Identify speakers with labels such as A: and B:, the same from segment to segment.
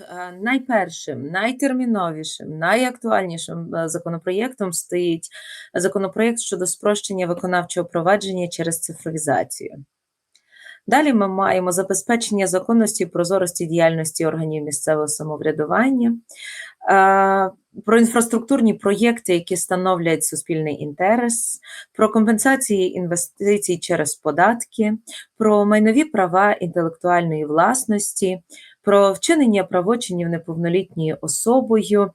A: Е, Найпершим, найтерміновішим, найактуальнішим е, законопроєктом стоїть законопроєкт щодо спрощення виконавчого провадження через цифровізацію. Далі ми маємо забезпечення законності і прозорості діяльності органів місцевого самоврядування, е, про інфраструктурні проєкти, які становлять суспільний інтерес, про компенсації інвестицій через податки, про майнові права інтелектуальної власності, про вчинення правочинів неповнолітньою особою.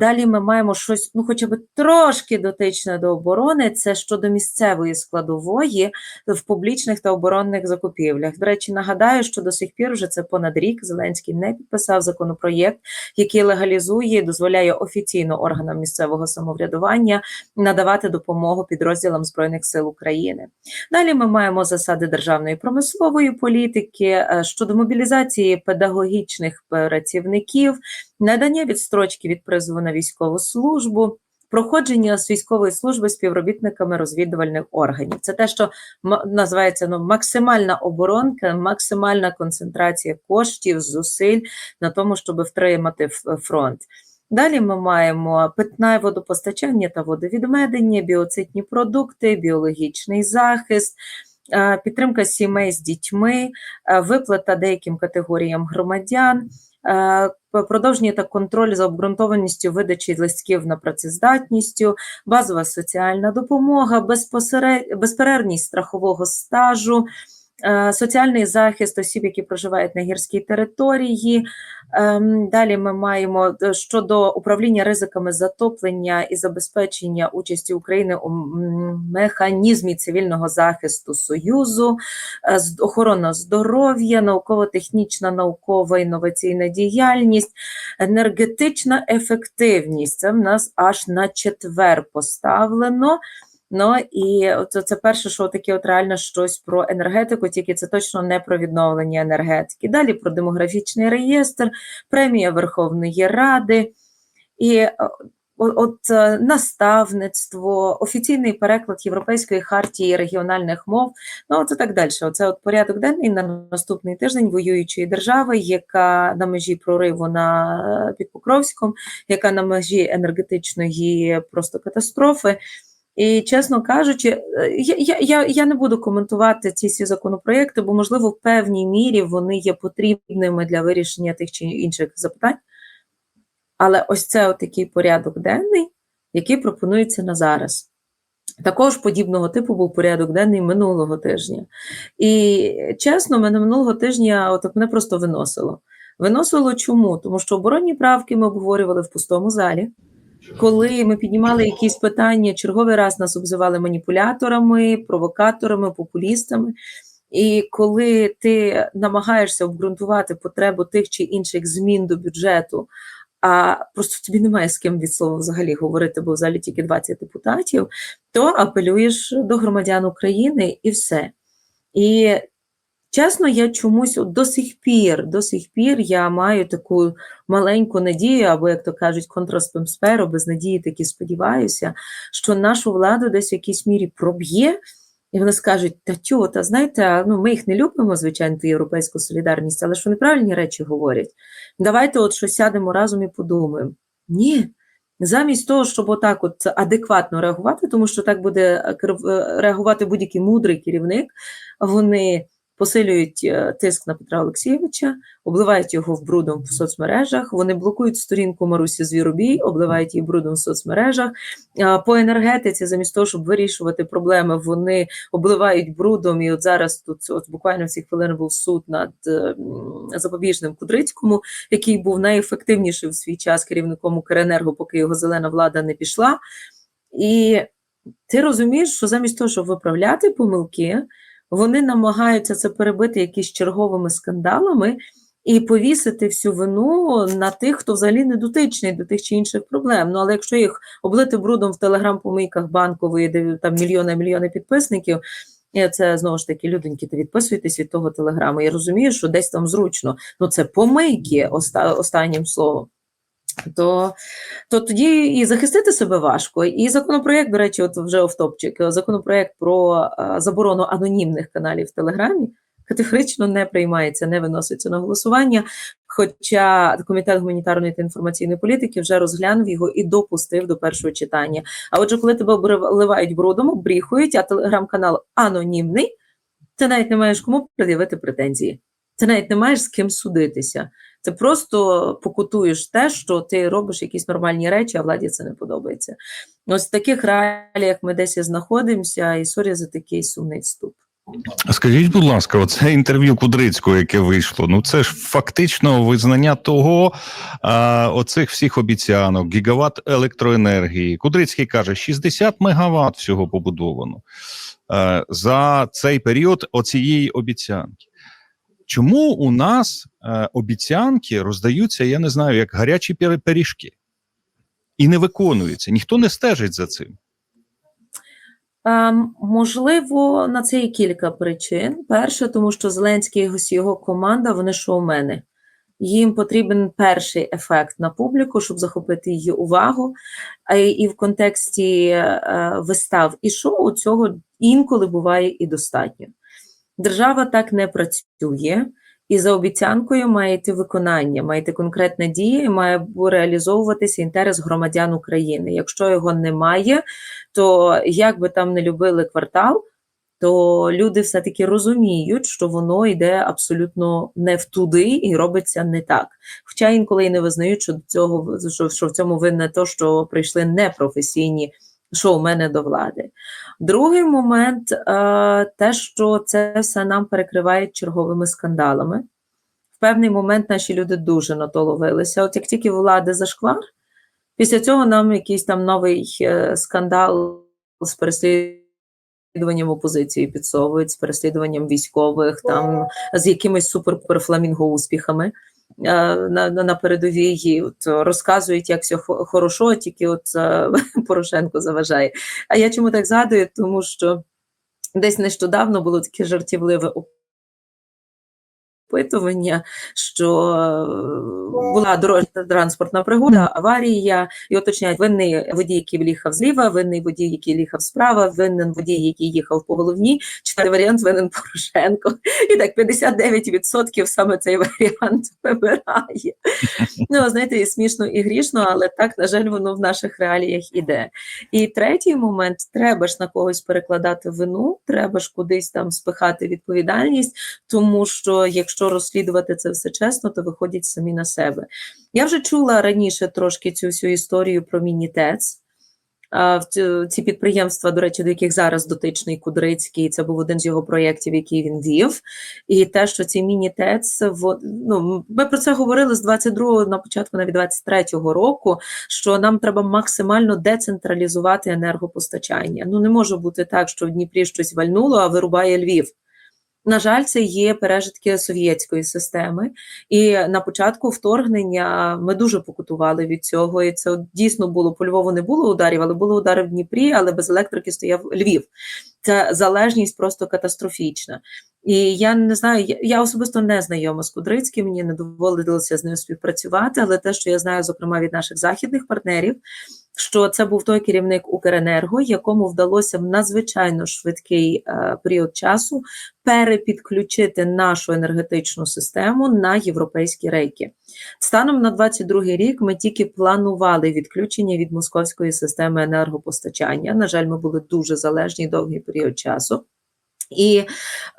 A: Далі ми маємо щось, ну, хоча б трошки дотичне до оборони, це щодо місцевої складової в публічних та оборонних закупівлях. До речі, нагадаю, що до сих пір вже це понад рік Зеленський не підписав законопроєкт, який легалізує і дозволяє офіційно органам місцевого самоврядування надавати допомогу підрозділам Збройних сил України. Далі ми маємо засади державної промислової політики е, щодо мобілізації педагогічних працівників, надання відстрочки від призову на військову службу. Проходження з військової служби співробітниками розвідувальних органів це те, що називається ну, максимальна оборонка, максимальна концентрація коштів, зусиль на тому, щоб втримати фронт. Далі ми маємо питне водопостачання та водовідведення, біоцидні продукти, біологічний захист, підтримка сімей з дітьми, е, виплата деяким категоріям громадян, е, продовження та контроль за обґрунтованістю видачі листків на працездатністю, базова соціальна допомога, безперервність страхового стажу, е, соціальний захист осіб, які проживають на гірській території. Ем, Далі ми маємо е, щодо управління ризиками затоплення і забезпечення участі України у механізмі цивільного захисту Союзу, е, охорона здоров'я, науково-технічна, наукова інноваційна діяльність, енергетична ефективність. Це в нас аж на четвер поставлено. Ну і це, це перше, що таке от реально щось про енергетику, тільки це точно не про відновлення енергетики. Далі про демографічний реєстр, премія Верховної Ради і е, от е, наставництво, офіційний переклад Європейської хартії регіональних мов. Ну і так далі. Оце от порядок денний на наступний тиждень воюючої держави, яка на межі прориву на е, під Покровськом, яка на межі енергетичної просто катастрофи. І чесно кажучи, е, я, я, я, не буду коментувати ці всі законопроекти, бо, можливо, в певній мірі вони є потрібними для вирішення тих чи інших запитань. Але ось це такий порядок денний, який пропонується на зараз. Також подібного типу був порядок денний минулого тижня. І чесно, мене минулого тижня от мене просто виносило. Виносило чому? Тому що оборонні правки ми обговорювали в пустому залі. Коли ми піднімали якісь питання, черговий раз нас обзивали маніпуляторами, провокаторами, популістами. І коли ти намагаєшся обґрунтувати потребу тих чи інших змін до бюджету, а просто тобі немає з ким від слова взагалі говорити, бо в залі тільки 20 депутатів, то апелюєш до громадян України і все. І чесно, я чомусь до сих пір, до сих пір я маю таку маленьку надію, або, як то кажуть, контрастомсферу, без надії таки сподіваюся, що нашу владу десь в якійсь мірі проб'є. І вони скажуть, та тю, та знаєте, ну ми їх не любимо, звичайно, ту європейську солідарність, але ж вони правильні речі говорять. Давайте от що сядемо разом і подумаємо. Ні. Замість того, щоб отак от адекватно реагувати, тому що так буде е, е, реагувати будь-який мудрий керівник, вони посилюють е, тиск на Петра Олексійовича, обливають його в брудом в соцмережах, вони блокують сторінку Марусі Звіробій, обливають її брудом в соцмережах. По енергетиці, замість того, щоб вирішувати проблеми, вони обливають брудом. І от зараз тут от буквально в ці хвилини був суд над е, запобіжним Кудрицькому, який був найефективніший в свій час керівником Укренерго, поки його зелена влада не пішла. І ти розумієш, що замість того, щоб виправляти помилки, вони намагаються це перебити якісь черговими скандалами і повісити всю вину на тих, хто взагалі не дотичний до тих чи інших проблем. Ну але якщо їх облити брудом в телеграм-помийках банкової, де там мільйони мільйони підписників. І це знову ж таки люденьки, ти відписуєтесь від того телеграму. Я розумію, що десь там зручно. Ну це помийки оста- останнім словом. То, то тоді і захистити себе важко. І законопроєкт, до речі, от вже офтопчик, законопроєкт про е, заборону анонімних каналів в Телеграмі категорично не приймається, не виноситься на голосування. Хоча комітет гуманітарної та інформаційної політики вже розглянув його і допустив до першого читання. А отже, коли тебе обливають брудом, обріхують, а телеграм-канал анонімний, ти навіть не маєш кому пред'явити претензії. Ти навіть не маєш з ким судитися. Ти просто покутуєш те, що ти робиш якісь нормальні речі, а владі це не подобається. Ось в таких реаліях ми десь і знаходимося, і сорі за такий сумний вступ.
B: Скажіть, будь ласка, оце інтерв'ю Кудрицького, яке вийшло. Ну це ж фактично визнання того, а, оцих всіх обіцянок, гігават електроенергії. Кудрицький каже, 60 мегаватт всього побудовано а, за цей період оцієї обіцянки. Чому у нас а, обіцянки роздаються, я не знаю, як гарячі пиріжки, і не виконуються? Ніхто не стежить за цим.
A: Ем, можливо, на це є кілька причин. Перше, тому що Зеленський і його- команда вони шоумени. Їм потрібен перший ефект на публіку, щоб захопити її увагу. І в контексті е, вистав і шоу цього інколи буває і достатньо. Держава так не працює, і за обіцянкою має йти виконання, має йти конкретна дія, і має реалізовуватися інтерес громадян України. Якщо його немає, то як би там не любили квартал, то люди все-таки розуміють, що воно йде абсолютно не в туди і робиться не так. Хоча інколи і не визнають, що, до цього, що в цьому винне то, що прийшли непрофесійні шоумени до влади. Другий момент е, те, що це все нам перекривають черговими скандалами. В певний момент наші люди дуже на то ловилися. От як тільки влади зашквар, після цього нам якийсь там новий е, скандал з переслідуванням опозиції підсовують, з переслідуванням військових, там з якимись супер-фламінго успіхами на, на, на передовій. І От, розказують, як все хо- хорошо, тільки от е, Порошенко заважає. А я чому так згадую? Тому що десь нещодавно було таке жартівливе опитування, що е, була дорожня транспортна пригода, аварія, і уточняють, винний водій, який їхав зліва, винний водій, який їхав справа, винен водій, який їхав по головній, четвертий варіант винен Порошенко. І так 59% саме цей варіант вибирає. Ну, знаєте, і смішно, і грішно, але так, на жаль, воно в наших реаліях іде. І третій момент: треба ж на когось перекладати вину, треба ж кудись там спихати відповідальність, тому що якщо розслідувати це все чесно, то виходять самі на себе. Я вже чула раніше трошки цю всю історію про мінітец. Ці підприємства, до речі, до яких зараз дотичний Кудрицький, це був один з його проєктів, який він вів. І те, що ці міні-ТЕЦ, ну, ми про це говорили з 22-го, на початку навіть 23-го року, що нам треба максимально децентралізувати енергопостачання. Ну не може бути так, що в Дніпрі щось вальнуло, а вирубає Львів. На жаль, це є пережитки совєтської системи, і на початку вторгнення ми дуже покутували від цього. І це дійсно було по Львову не було ударів, але було удари в Дніпрі, але без електрики стояв Львів. Це залежність просто катастрофічна. І я не знаю, я, я особисто не знайома з Кудрицьким, мені не доводилося з ним співпрацювати, але те, що я знаю, зокрема від наших західних партнерів, що це був той керівник Укренерго, якому вдалося в надзвичайно швидкий е, період часу перепідключити нашу енергетичну систему на європейські рейки. Станом на 22 рік ми тільки планували відключення від московської системи енергопостачання. На жаль, ми були дуже залежні довгий період часу. І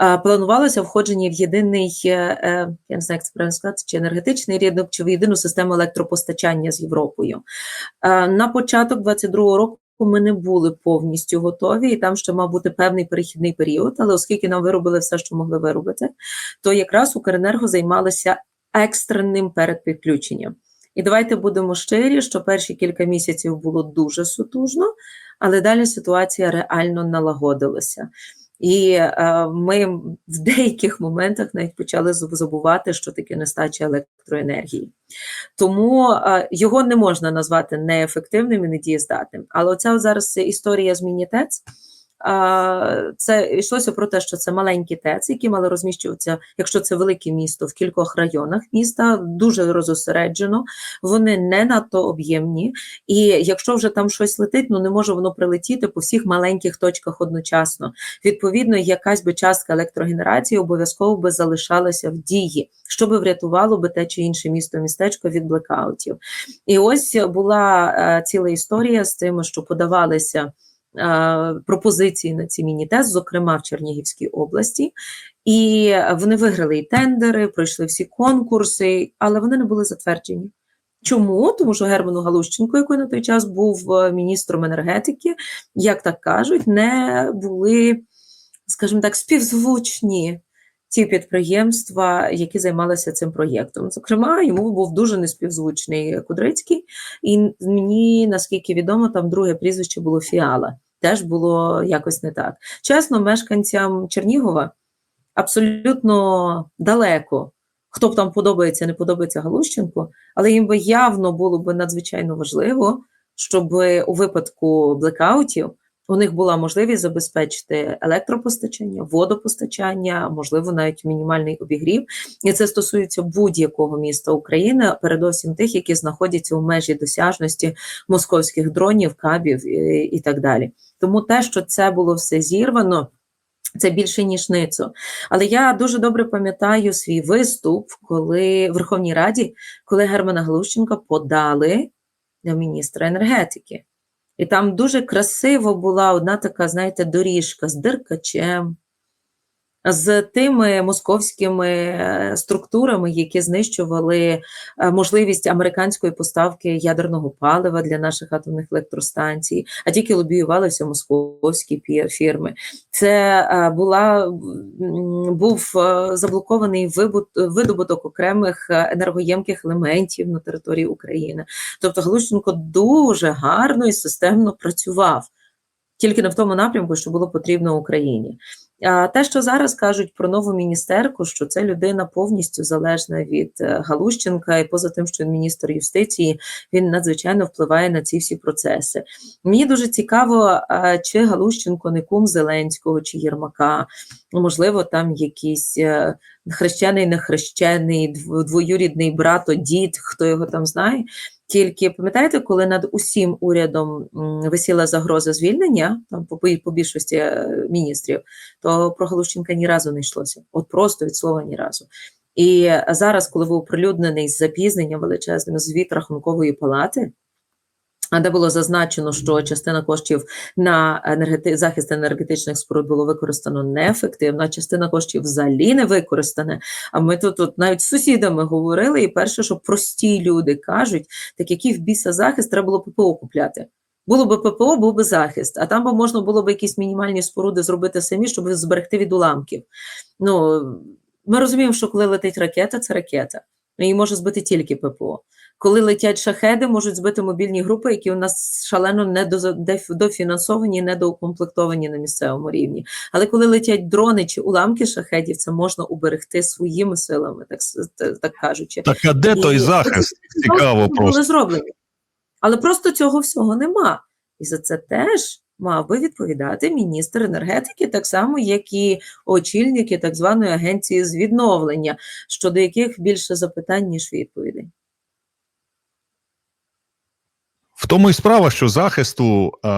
A: е, планувалося входження в єдиний, е, е, я не знаю, як це правильно сказати, чи енергетичний ринок, чи в єдину систему електропостачання з Європою. Е, на початок 22-го року ми не були повністю готові, і там ще мав бути певний перехідний період. Але оскільки нам виробили все, що могли виробити, то якраз Укренерго займалося екстреним передпідключенням. І давайте будемо щирі, що перші кілька місяців було дуже сутужно, але далі ситуація реально налагодилася. І е, ми в деяких моментах навіть почали забувати, що таке нестача електроенергії. Тому е, його не можна назвати неефективним і недієздатним. Але оця зараз історія з Мінітец, А, Це йшлося про те, що це маленькі ТЕЦ, які мали розміщуватися, якщо це велике місто, в кількох районах міста, дуже розосереджено, вони не надто об'ємні. І якщо вже там щось летить, ну не може воно прилетіти по всіх маленьких точках одночасно. Відповідно, якась би частка електрогенерації обов'язково би залишалася в дії, що би врятувало би те чи інше місто містечко від блекаутів. І ось була е, ціла історія з тим, що подавалися пропозиції на ці міні-тест, зокрема в Чернігівській області. І вони виграли і тендери, пройшли всі конкурси, але вони не були затверджені. Чому? Тому що Герману Галущенко, який на той час був е, міністром енергетики, як так кажуть, не були, скажімо так, співзвучні ті підприємства, які займалися цим проєктом. Зокрема, йому був дуже неспівзвучний Кудрицький, і мені, наскільки відомо, там друге прізвище було Фіала. Теж було якось не так. Чесно, мешканцям Чернігова абсолютно далеко. Хто б там подобається, не подобається Галущенко, але їм би явно було б надзвичайно важливо, щоб у випадку блекаутів у них була можливість забезпечити електропостачання, водопостачання, можливо, навіть мінімальний обігрів. І це стосується будь-якого міста України, передовсім тих, які знаходяться у межі досяжності московських дронів, кабів і, так далі. Тому те, що це було все зірвано. Це більше ніж ницо. Але я дуже добре пам'ятаю свій виступ, коли в Верховній Раді, коли Германа Глущенка подали до міністра енергетики. І там дуже красиво була одна така, знаєте, доріжка з деркачем, з тими московськими е, структурами, які знищували е, можливість американської поставки ядерного палива для наших атомних електростанцій, а тільки лобіювалися московські фірми. Це е, була, був заблокований видобуток окремих енергоємких елементів на території України. Тобто Глущенко дуже гарно і системно працював. Тільки не в тому напрямку, що було потрібно Україні. А те, що зараз кажуть про нову міністерку, що це людина повністю залежна від е, Галущенка, і поза тим, що він міністр юстиції, він надзвичайно впливає на ці всі процеси. Мені дуже цікаво, чи Галущенко не кум Зеленського чи Єрмака, можливо, там якийсь е, хрещений, нехрещений, дв- двоюрідний брат, дід, хто його там знає. Тільки пам'ятаєте, коли над усім урядом висіла загроза звільнення, там по, по більшості е, міністрів, то про Галущенка ні разу не йшлося. От просто від слова ні разу. І зараз, коли був оприлюднений з запізненням величезним звіт рахункової палати, де було зазначено, що частина коштів на енергети... захист енергетичних споруд було використано неефективно, а частина коштів взагалі не використана. А ми тут, тут навіть з сусідами говорили, і перше, що прості люди кажуть, так який в біса захист треба було ППО купляти. Було б ППО, був би захист, а там би можна було б якісь мінімальні споруди зробити самі, щоб зберегти від уламків. Ну, ми розуміємо, що коли летить ракета, це ракета. Її може збити тільки ППО. Коли летять шахеди, можуть збити мобільні групи, які у нас шалено недофінансовані, недоукомплектовані на місцевому рівні. Але коли летять дрони чи уламки шахедів, це можна уберегти своїми силами, так, так, кажучи.
B: Так а де
A: І
B: той захист?
A: всі
B: Цікаво
A: були
B: просто.
A: зроблені. Але просто цього всього нема. І за це теж мав би відповідати міністр енергетики, так само, як і очільники так званої агенції з відновлення, щодо яких більше запитань, ніж відповідей.
B: В тому і справа, що захисту е,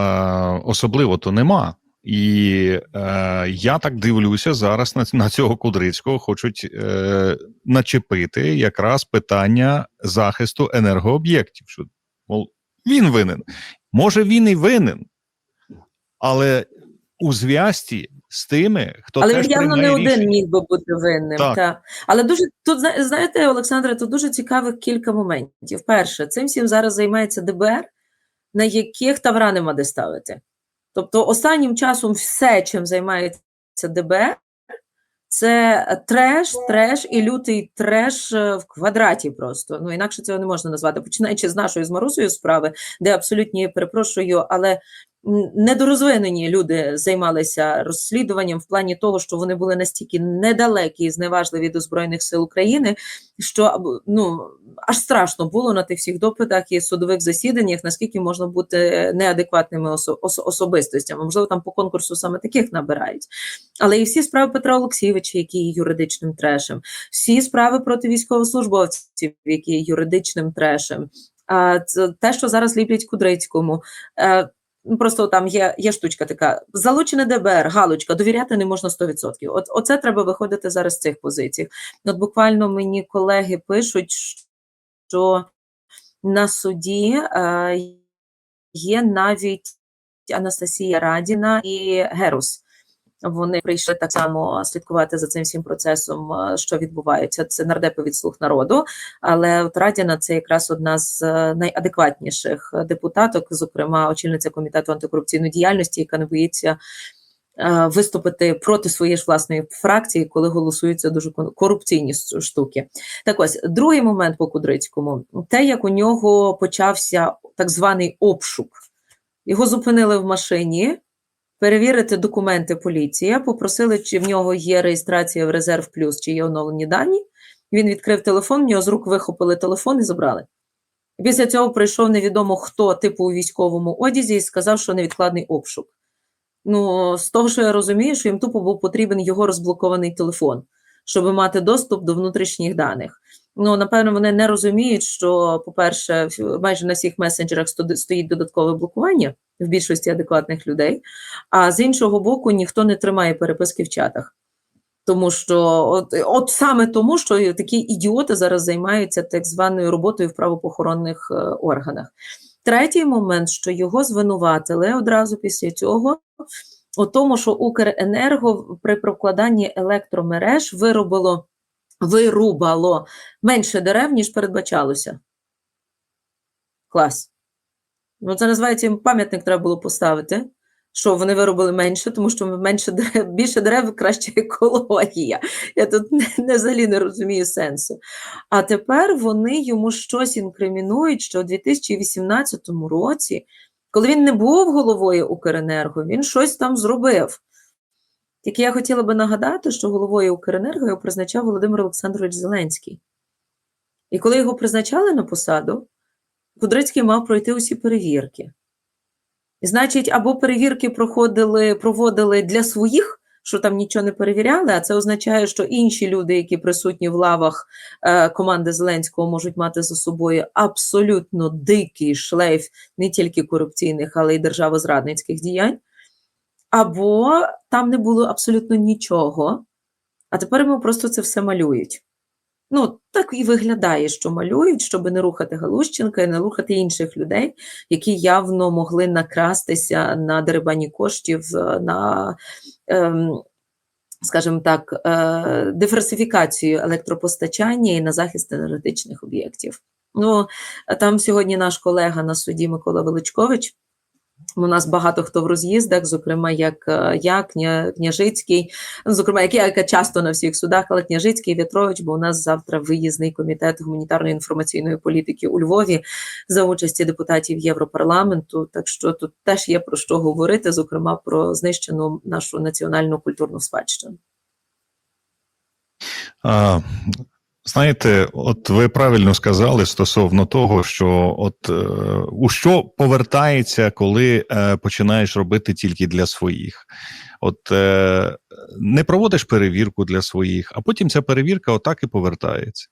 B: особливо то нема. І е, я так дивлюся зараз на, на цього Кудрицького, хочуть е, начепити якраз питання захисту енергооб'єктів. Що мол, він винен. Може, він і винен, але у зв'язці з тими, хто
A: Але
B: теж
A: він явно не
B: приймає
A: один міг би бути винним.
B: Так.
A: Та. Але дуже тут зна- знаєте, Олександре, тут дуже цікавих кілька моментів. Перше, цим всім зараз займається ДБР, на яких тавра нема де ставити. Тобто, останнім часом все, чим займається ДБР, це треш, треш і лютий треш е, в квадраті просто. Ну інакше цього не можна назвати. Починаючи з нашої з Марусою справи, де абсолютні перепрошую, але недорозвинені люди займалися розслідуванням в плані того, що вони були настільки недалекі і зневажливі до Збройних сил України, що ну, аж страшно було на тих всіх допитах і судових засіданнях, наскільки можна бути неадекватними осо- ос- особистостями. Можливо, там по конкурсу саме таких набирають. Але і всі справи Петра Олексійовича, які є юридичним трешем, всі справи проти військовослужбовців, які є юридичним трешем. А те, що зараз ліплять Кудрицькому. Ну, Просто там є, є штучка така: залучене ДБР, галочка, довіряти не можна 100%. От оце треба виходити зараз з цих позицій. От буквально мені колеги пишуть, що на суді е, є навіть Анастасія Радіна і Герус. Вони прийшли так само слідкувати за цим всім процесом, е, що відбувається. Це нардепи від слуг народу. Але от Радіна це якраз одна з е, найадекватніших депутаток, зокрема очільниця комітету антикорупційної діяльності, яка не боїться е, виступити проти своєї ж власної фракції, коли голосуються дуже корупційні штуки. Так ось другий момент по Кудрицькому: те, як у нього почався так званий обшук. Його зупинили в машині, перевірити документи поліція, попросили, чи в нього є реєстрація в резерв плюс, чи є оновлені дані. Він відкрив телефон, в нього з рук вихопили телефон і забрали. Після цього прийшов невідомо хто, типу у військовому одязі, і сказав, що невідкладний обшук. Ну, з того, що я розумію, що їм тупо був потрібен його розблокований телефон, щоб мати доступ до внутрішніх даних. Ну, напевно, вони не розуміють, що, по-перше, майже на всіх месенджерах стоїть додаткове блокування в більшості адекватних людей. А з іншого боку, ніхто не тримає переписки в чатах. Тому що от, от саме тому, що такі ідіоти зараз займаються так званою роботою в правопохоронних е, органах. Третій момент, що його звинуватили одразу після цього, у тому, що Укренерго при прокладанні електромереж виробило, вирубало менше дерев, ніж передбачалося. Клас. Ну, це називається їм пам'ятник треба було поставити. Що вони виробили менше, тому що менше дерев, більше дерев краще екологія. Я тут не, не взагалі не розумію сенсу. А тепер вони йому щось інкримінують, що у 2018 році, коли він не був головою Укренерго, він щось там зробив. Тільки я хотіла би нагадати, що головою Укренерго його призначав Володимир Олександрович Зеленський. І коли його призначали на посаду, Кудрицький мав пройти усі перевірки. І, значить, або перевірки проходили, проводили для своїх, що там нічого не перевіряли, а це означає, що інші люди, які присутні в лавах е, команди Зеленського, можуть мати за собою абсолютно дикий шлейф не тільки корупційних, але й державозрадницьких діянь. Або там не було абсолютно нічого, а тепер йому просто це все малюють. Ну, так і виглядає, що малюють, щоб не рухати Галущенка і не рухати інших людей, які явно могли накрастися на дерибані коштів, е, на, ем, скажімо так, е, диверсифікацію електропостачання і на захист енергетичних об'єктів. Ну, там сьогодні наш колега на суді Микола Величкович. У нас багато хто в роз'їздах, зокрема, як е, я, Кня, Княжицький, ну, зокрема, як я, яка часто на всіх судах, але Княжицький В'ятрович, бо у нас завтра виїзний комітет гуманітарної інформаційної політики у Львові за участі депутатів Європарламенту. Так що тут теж є про що говорити, зокрема про знищену нашу національну культурну спадщину.
B: Знаєте, от ви правильно сказали стосовно того, що от е, у що повертається, коли е, починаєш робити тільки для своїх. От е, не проводиш перевірку для своїх, а потім ця перевірка отак і повертається.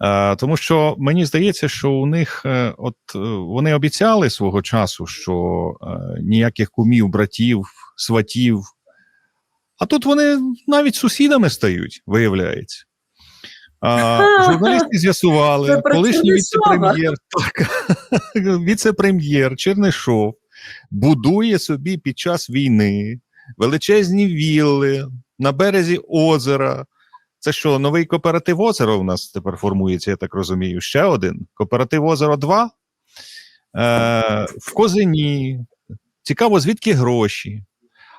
B: Е, тому що мені здається, що у них е, от е, вони обіцяли свого часу, що е, ніяких кумів, братів, сватів. А тут вони навіть сусідами стають, виявляється. А, журналісти з'ясували, колишній віце-прем'єр, віце-прем'єр Чернишов будує собі під час війни величезні вілли на березі озера. Це що, новий кооператив озеро у нас тепер формується, я так розумію. Ще один. Кооператив озеро 2 е, в Козині. Цікаво, звідки гроші.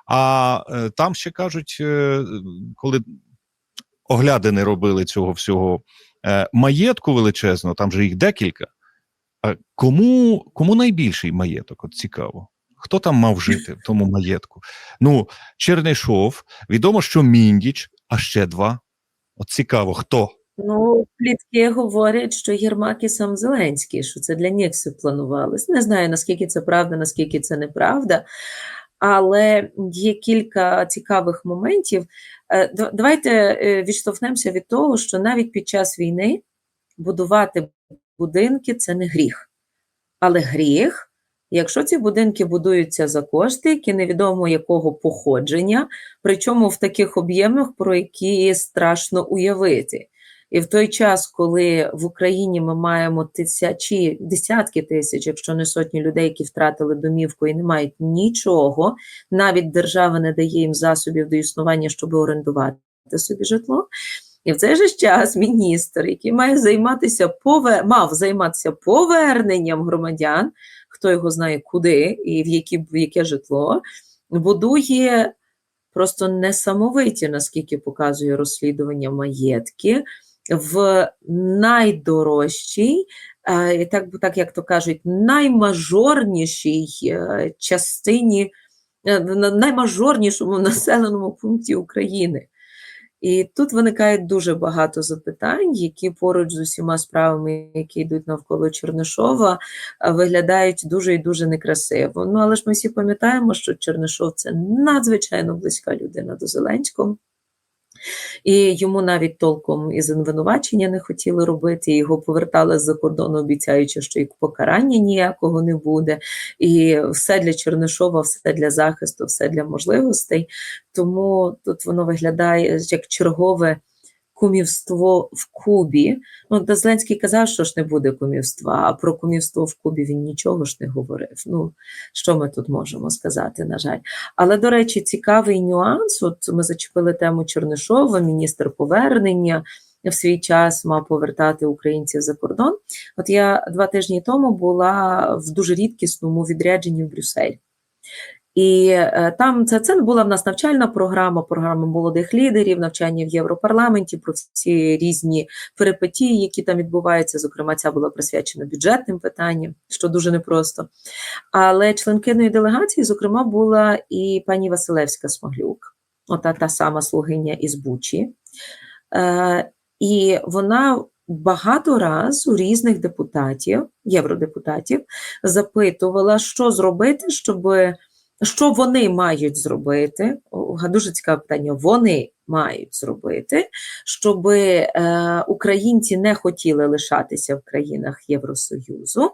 B: А е, там ще кажуть, е, коли оглядини робили цього всього е, маєтку величезного, там же їх декілька. А кому, кому найбільший маєток? От цікаво. Хто там мав жити в тому маєтку? Ну, Чернишов, відомо, що Міндіч, а ще два. От цікаво, хто?
A: Ну, плітки говорять, що Єрмак і сам Зеленський, що це для них все планувалось. Не знаю, наскільки це правда, наскільки це неправда, але є кілька цікавих моментів. Е, Давайте е, відштовхнемося від того, що навіть під час війни будувати будинки це не гріх. Але гріх, якщо ці будинки будуються за кошти, які невідомо якого походження, причому в таких об'ємах, про які страшно уявити. І в той час, коли в Україні ми маємо тисячі, десятки тисяч, якщо не сотні людей, які втратили домівку і не мають нічого, навіть держава не дає їм засобів до існування, щоб орендувати собі житло. І в цей же час міністр, який має займатися пове... мав займатися поверненням громадян, хто його знає куди і в, які... в яке житло, будує просто несамовиті, наскільки показує розслідування маєтки, в найдорожчій, е, так, так як то кажуть, наймажорнішій е, частині, е, наймажорнішому населеному пункті України. І тут виникає дуже багато запитань, які поруч з усіма справами, які йдуть навколо Чернишова, виглядають дуже і дуже некрасиво. Ну але ж ми всі пам'ятаємо, що Чернишов це надзвичайно близька людина до Зеленського. І йому навіть толком із звинувачення не хотіли робити, його повертали з-за кордону, обіцяючи, що і покарання ніякого не буде. І все для Чернишова, все для захисту, все для можливостей. Тому тут воно виглядає як чергове кумівство в Кубі. Ну, та Зеленський казав, що ж не буде кумівства, а про кумівство в Кубі він нічого ж не говорив. Ну, що ми тут можемо сказати, на жаль. Але, до речі, цікавий нюанс. От ми зачепили тему Чернишова, міністр повернення. В свій час мав повертати українців за кордон. От я два тижні тому була в дуже рідкісному відрядженні в Брюссель. І е, там це, це була в нас навчальна програма, програма молодих лідерів, навчання в Європарламенті про всі різні перипетії, які там відбуваються. Зокрема, ця була присвячена бюджетним питанням, що дуже непросто. Але членкиною делегації, зокрема, була і пані Василевська Смоглюк, ота та сама слугиня із Бучі. Е, і вона багато раз у різних депутатів, євродепутатів, запитувала, що зробити, щоб що вони мають зробити? Дуже цікаве питання. Вони мають зробити, щоб е, українці не хотіли лишатися в країнах Євросоюзу,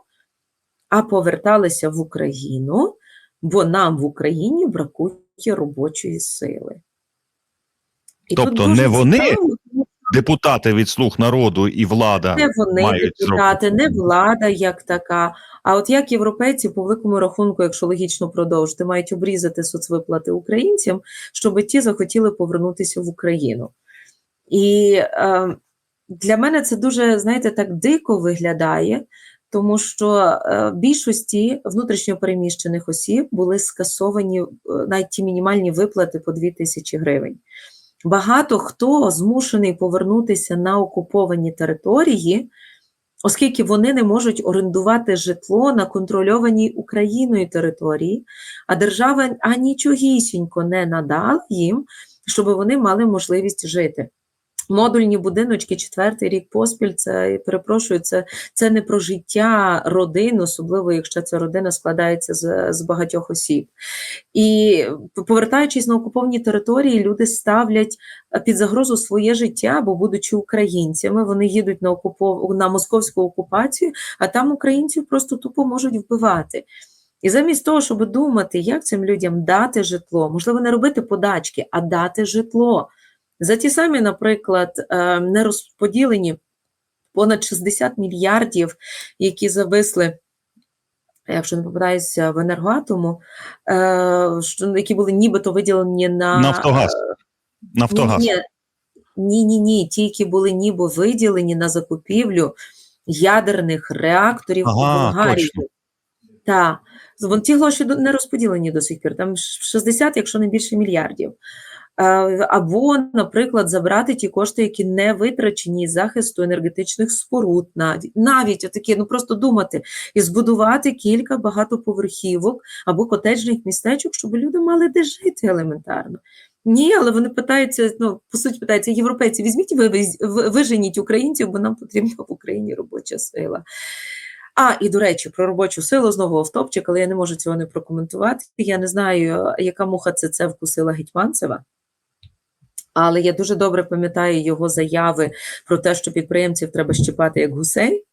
A: а поверталися в Україну, бо нам в Україні бракує робочої сили. І
B: Тобто не вони?
A: цікаво,
B: Депутати від слуг народу і влада.
A: не вони
B: мають
A: депутати, не влада як така. А от як європейці, по великому рахунку, якщо логічно продовжити, мають обрізати соцвиплати українцям, щоб ті захотіли повернутися в Україну. І е, для мене це дуже, знаєте, так дико виглядає, тому що е, більшості внутрішньо переміщених осіб були скасовані е, навіть ті мінімальні виплати по 2 тисячі гривень. Багато хто змушений повернутися на окуповані території, оскільки вони не можуть орендувати житло на контрольованій Україною території, а держава анічогісінько не надала їм, щоб вони мали можливість жити. Модульні будиночки четвертий рік поспіль, це перепрошую, це, це не про життя родин, особливо якщо ця родина складається з, з багатьох осіб. І повертаючись на окуповані території, люди ставлять е, під загрозу своє життя, бо, будучи українцями, вони їдуть на окупов... на московську окупацію, а там українців просто тупо можуть вбивати. І замість того, щоб думати, як цим людям дати житло, можливо, не робити подачки, а дати житло. За ті самі, наприклад, е, нерозподілені понад 60 мільярдів, які зависли, якщо не попадаюся, в енергоатому, е, які були нібито виділені на
B: Нафтогаз. Нафтогаз.
A: ні, ні, ні, ні, ті, які були ніби виділені на закупівлю ядерних реакторів у
B: Ага,
A: Болгарії.
B: точно.
A: Так, ті гроші не розподілені до сих пір, там ш- 60, якщо не більше мільярдів. Е, Або, наприклад, забрати ті кошти, які не витрачені із захисту енергетичних споруд, навіть навіть отакі, ну просто думати і збудувати кілька багатоповерхівок або котеджних містечок, щоб люди мали де жити елементарно. Ні, але вони питаються, ну, по суті, питаються, європейці, візьміть, ви, ви- виженіть українців, бо нам потрібна в Україні робоча сила. А, і до речі, про робочу силу знову автопчик, але я не можу цього не прокоментувати. Я не знаю, яка муха це це вкусила Гетьманцева. Але я дуже добре пам'ятаю його заяви про те, що підприємців треба щипати як гусей.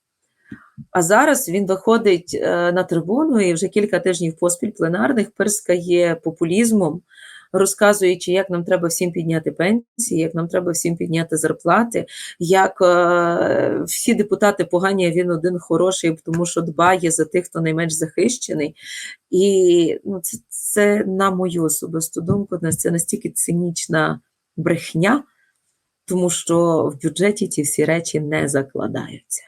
A: А зараз він виходить е, на трибуну і вже кілька тижнів поспіль пленарних пирскає популізмом, розказуючи, як нам треба всім підняти пенсії, як нам треба всім підняти зарплати, як е, всі депутати погані, він один хороший, тому що дбає за тих, хто найменш захищений. І ну, це, це на мою особисту думку, це настільки цинічна брехня, тому що в бюджеті ці всі речі не закладаються.